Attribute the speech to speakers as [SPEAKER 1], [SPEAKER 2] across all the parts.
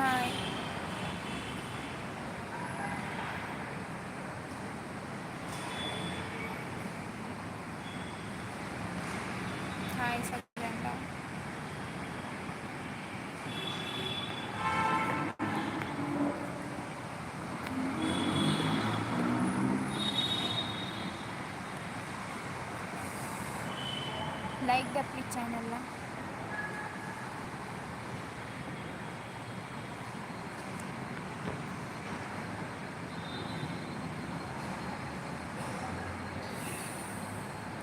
[SPEAKER 1] हाय hi सगळ्यांना like द्या please चॅनलला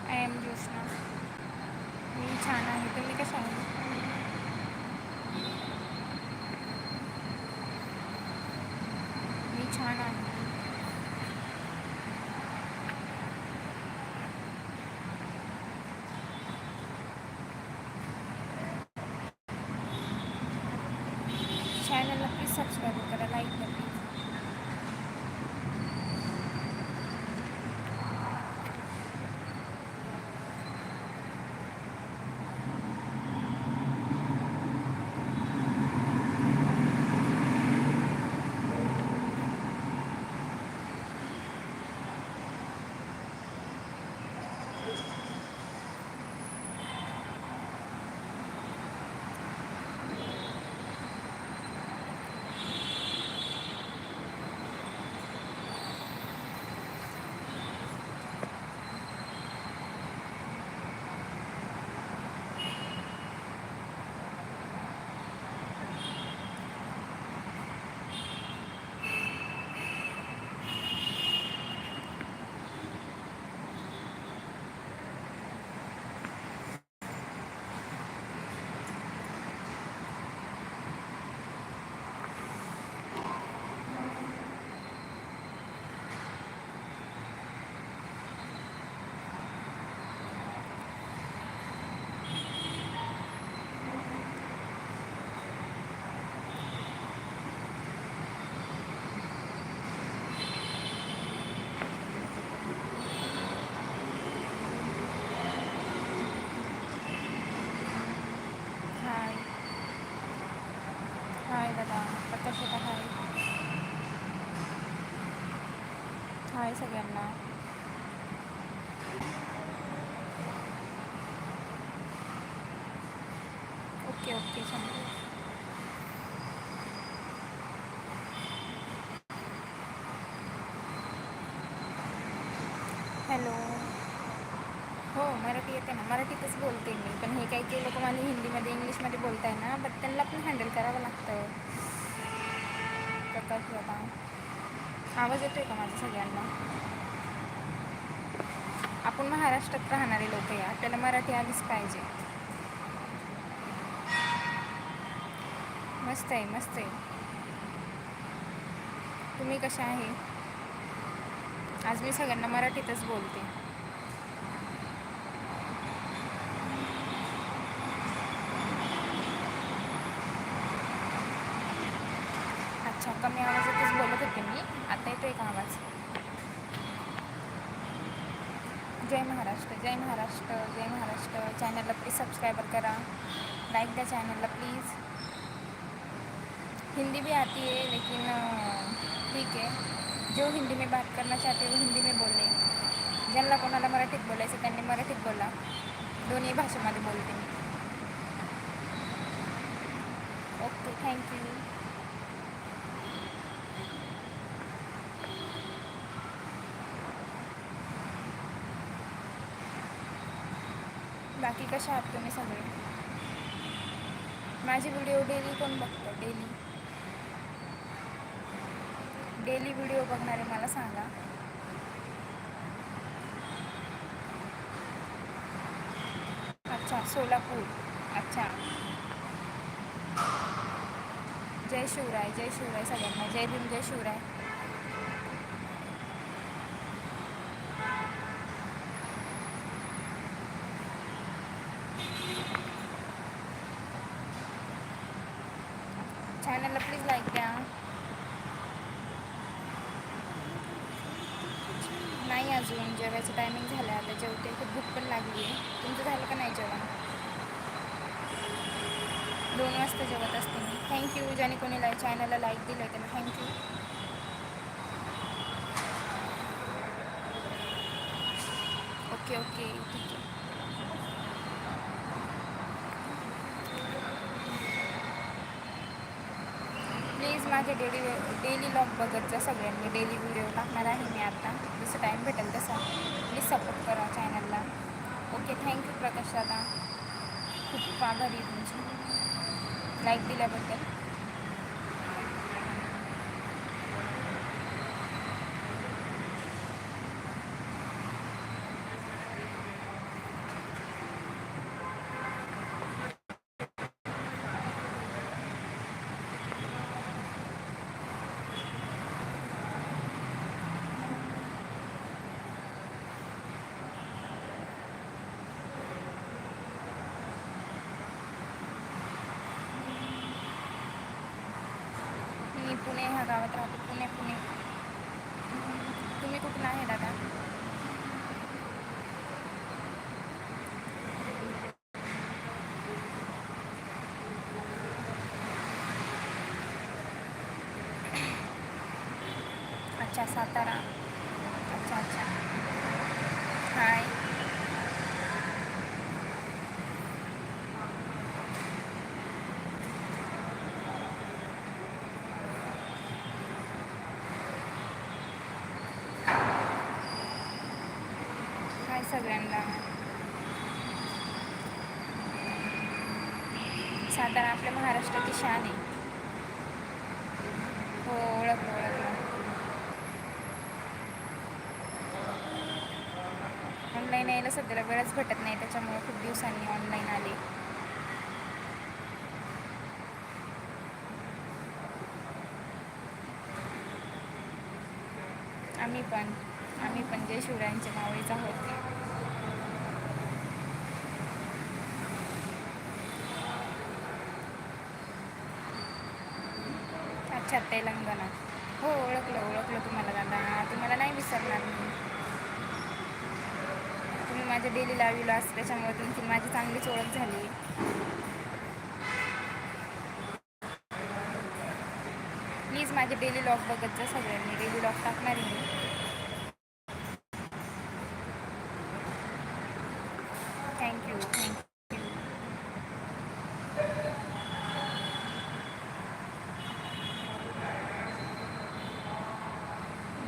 [SPEAKER 1] आय एम ज्योष्ना मी छान आहे तुम्ही कशा आहे मी छान आहे चॅनलला प्लीज सबस्क्राईब करा लाईक करा प्लीज हाय हाय दादा हाय हाय सगळ्यांना. ओके ओके समजा हॅलो. हो मराठी येते ना. मराठीतच बोलते मी. पण हे काही काही लोक मला हिंदीमध्ये इंग्लिशमध्ये बोलताय ना बट त्यांना पण हँडल करावं लागतं. का की आता? आवाज येतोय का माझा सगळ्यांना? आपण महाराष्ट्रात राहणारे लोक आहे आपल्याला मराठी आलीच पाहिजे. मस्त आहे मस्त आहे. तुम्ही कशा आहे? आज मी सगळ्यांना मराठीतच बोलते. अच्छा कमी आवाजातच बोलत होते मी. आता येतोय का आवाज? जय महाराष्ट्र जय महाराष्ट्र जय महाराष्ट्र. चॅनलला प्लीज सबस्क्रायबर करा. लाईक द्या चॅनलला प्लीज़ हिंदी भी आती है लेकिन ठीक है जो हिंदी में बात करना चाहते वो हिंदी में बोले. ज्यांना कोणाला मराठीत बोलायचं त्यांनी मराठीत बोला. दोन्ही भाषेमध्ये बोलते मी. ओके थँक्यू बाकी कशा आहात तुम्ही सगळे? माझी व्हिडिओ डेली कोण बघतं? डेली डेली व्हिडिओ बघणारे मला सांगा. अच्छा सोलापूर. अच्छा. जय शिवराय जय शिवराय सगळ्यांना. जय भीम जय शिवराय. दोन वाजता जेवत असते मी. थँक्यू जय ज्याने कोणी ला चॅनलला लाईक दिलं आहे त्यांना थँक्यू ओके ओके ठीक आहे. प्लीज़ माझे डेली डेली लॉग बघत जा सगळ्यांनी. डेली व्हिडिओ टाकणार आहे मी आता. जसं टाईम भेटेल तसा. प्लीज़ सपोर्ट करा चॅनलला ओके थँक्यू प्रकाश दादा. खूप आभारी तुमची. लाईक दिल्याबद्दल. मी पुणे ह्या गावात राहतो. पुणे पुणे. तुम्ही कुठून आहे दादा अच्छा सातारा अच्छा अच्छा हाय हाय सगळ्यांना सातारा आपल्या महाराष्ट्राची शान आहे. हो ओळखलं ओळखलं. ऑनलाईन यायला सध्याला वेळच भेटत नाही त्याच्यामुळे खूप दिवसांनी ऑनलाईन आले. आम्ही पण आम्ही पण जय शिवरायांचे मावळीच आहोत. अच्छा तेलंगणा. हो ओळखलं ओळखलं तुम्हाला दादा. तुम्हाला नाही विसरणार मी. तुम्ही माझ्या डेली लावीला असं त्याच्यामुळे तुमची माझी चांगलीच ओळख झाली. प्लीज माझे डेली लॉग बघत जा सगळ्यांनी. डेली लॉग टाकणार आहे मी थँक्यू थँक्यू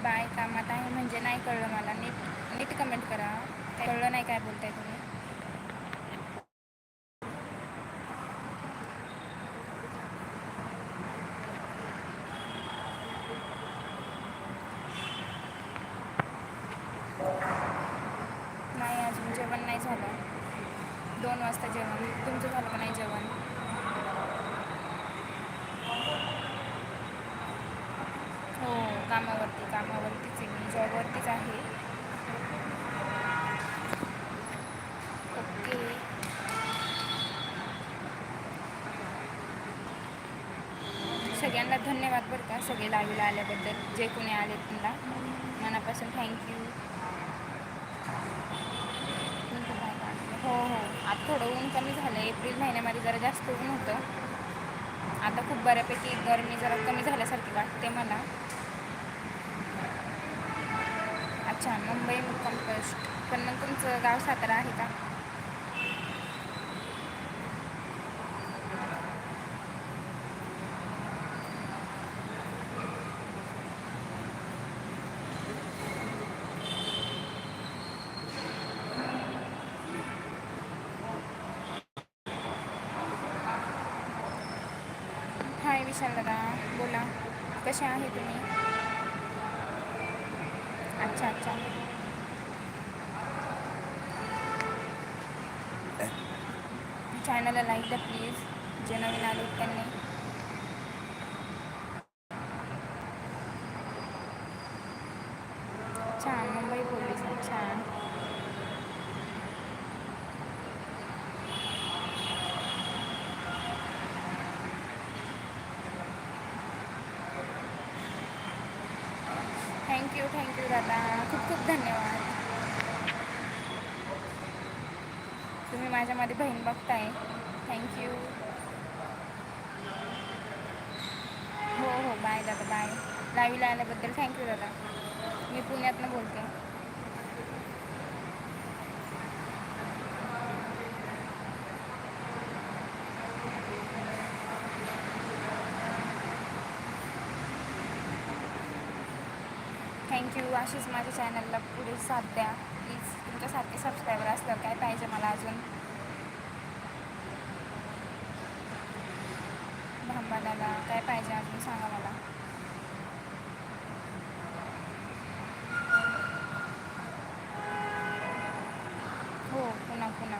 [SPEAKER 1] बाय कामात आहे म्हणजे नाही कळलं मला नीट नीट कमेंट करा कळलं नाही काय बोलताय तुम्ही नाही अजून जेवण नाही झालं दोन वाजता जेवण. तुमचं झालं का नाही जेवण? हो कामावरती कामावरतीच आहे मी. जॉबवरतीच आहे. ओके. सगळ्यांना धन्यवाद बरं का सगळे लावीला आल्याबद्दल. जे कोणी आले त्यांना मनापासून थँक्यू हो हो. आता थोडं ऊन कमी झालं एप्रिल महिन्यामध्ये जरा जास्त ऊन होतं. आता खूप बऱ्यापैकी गरमी जरा कमी झाल्यासारखी वाटते मला. अच्छा मुंबई मुक्काम पोस्ट पण मग तुमचं गाव सातारा आहे का? दादा बोला. कसे आहे तुम्ही? अच्छा अच्छा. चॅनलला लाईक द्या प्लीज जे नवीन आले त्यांनी अच्छा मुंबई पोलीस अच्छा थँक्यू थँक्यू दादा खूप खूप धन्यवाद तुम्ही माझ्यामध्ये बहीण बघताय. थँक्यू हो हो बाय दादा बाय लाईव्हला आल्याबद्दल थँक्यू दादा. मी पुण्यातनं बोलते. थँक्यू अशीच माझ्या चॅनलला पुढे साथ द्या. प्लीज तुमच्यासारखे सबस्क्रायबर असल्यावर काय पाहिजे मला अजून? आपल्याला काय पाहिजे अजून सांगा मला. हो पुन्हा पुन्हा.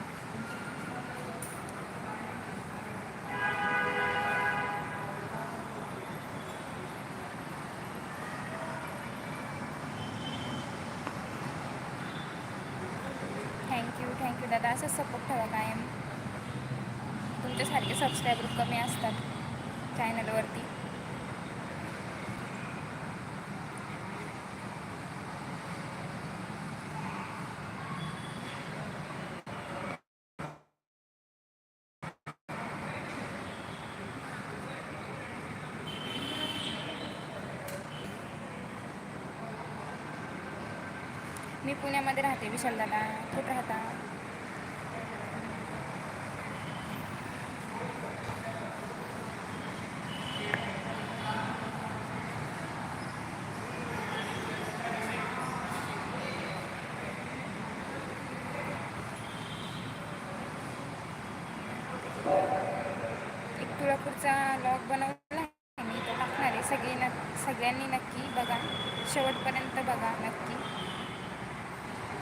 [SPEAKER 1] थँक्यू थँक्यू दादा. असंच सपोर्ट ठेवा कायम. तुमच्यासारखे सबस्क्रायबर कमी असतात. चॅनलवरती. मी पुण्यामध्ये राहते विशाल दादा कुठं राहता? चा लॉग बनवला मी तो टाकणार आहे. सगळी न सगळ्यांनी नक्की बघा. शेवटपर्यंत बघा नक्की.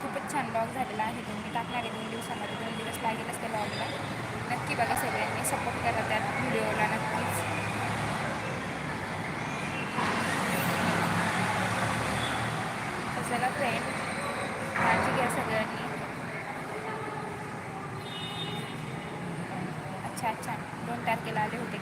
[SPEAKER 1] खूपच छान लॉग झालेला आहे तो. मी टाकणार आहे दोन दिवसामध्ये. दोन दिवस लागेलच त्या लॉगला नक्की बघा सगळ्यांनी. सपोर्ट करा त्या व्हिडिओला नक्कीच. तर चला फ्रेंड काळजी घ्या सगळ्यांनी. अच्छा अच्छा. दोन तारखेला आले होते.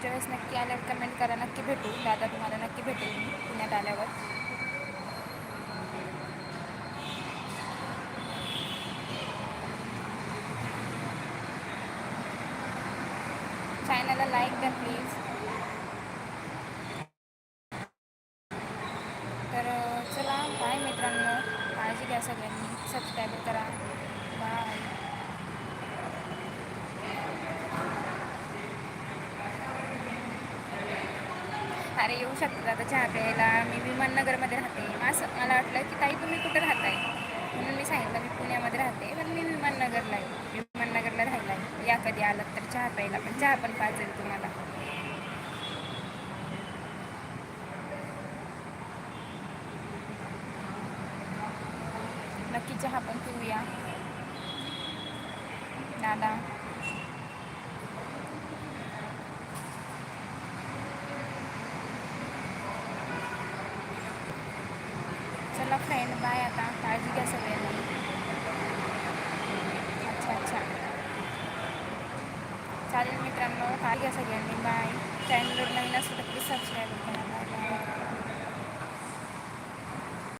[SPEAKER 1] पुढच्या वेळेस नक्की आल्यावर कमेंट करा. नक्की भेटू. दादा तुम्हाला नक्की भेटेल मी पुण्यात आल्यावर. चॅनलला लाईक द्या प्लीज तर चला बाय मित्रांनो. काळजी घ्या सगळ्यांनी. सबस्क्राईब करा. बाय अरे येऊ शकतात आता चहा प्यायला मी विमाननगरमध्ये राहते. असं मला वाटलं की ताई तुम्ही कुठं राहताय? म्हणून मी सांगितलं मी पुण्यामध्ये राहते. पण मी विमाननगरला आहे. विमाननगरला राहिला आहे. या कधी आलात तर चहा प्यायला. पण चहा पण पाहिजे तुम्हाला. नक्की चहा पण पिऊया. दादा चला फ्रेंड बाय आता काळजी घ्या सगळ्यांनी अच्छा अच्छा चालेल मित्रांनो काळजी घ्या सगळ्यांनी बाय चॅनलवर नवीन असेल